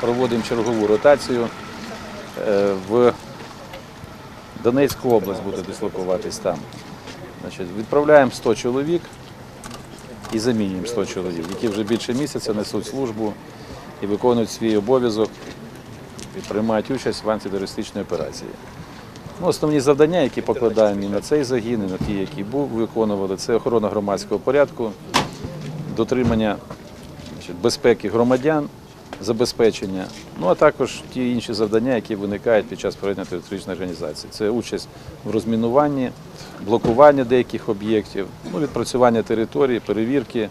проводимо чергову ротацію. Е, В Донецьку область буде дислокуватись там. Значить, відправляємо 100 чоловік і замінюємо 100 чоловік, які вже більше місяця несуть службу і виконують свій обов'язок і приймають участь в антитерористичній операції. Ну, основні завдання, які покладаємо і на цей загін, і на ті, які був, виконували, це охорона громадського порядку, дотримання значить, безпеки громадян, забезпечення, ну а також ті інші завдання, які виникають під час проведення терористичної організації. Це участь в розмінуванні, блокування деяких об'єктів, ну, відпрацювання території, перевірки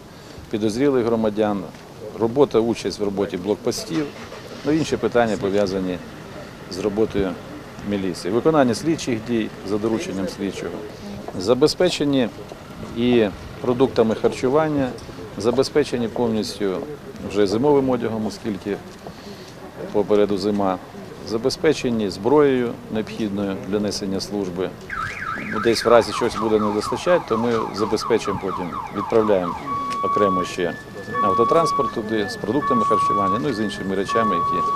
підозрілих громадян, робота, участь в роботі блокпостів, ну інші питання пов'язані з роботою міліції, виконання слідчих дій за дорученням слідчого, забезпечені і продуктами харчування, забезпечені повністю вже зимовим одягом, оскільки попереду зима, забезпечені зброєю необхідною для несення служби. Десь в разі щось буде не достачати, то ми забезпечуємо потім, відправляємо окремо ще автотранспорт туди з продуктами харчування, ну і з іншими речами, які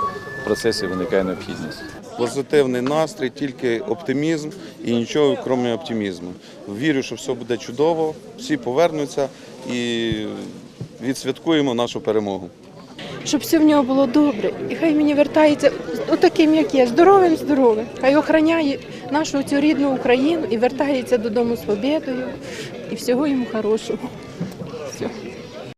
в процесі виникає необхідність. Позитивний настрій, тільки оптимізм і нічого крім оптимізму. Вірю, що все буде чудово, всі повернуться і відсвяткуємо нашу перемогу. щоб все в нього було добре. І хай мені вертається таким, як є, здоровим, здоровим. Хай охороняє нашу цю рідну Україну і вертається додому з побєдою. І всього йому хорошого. Все.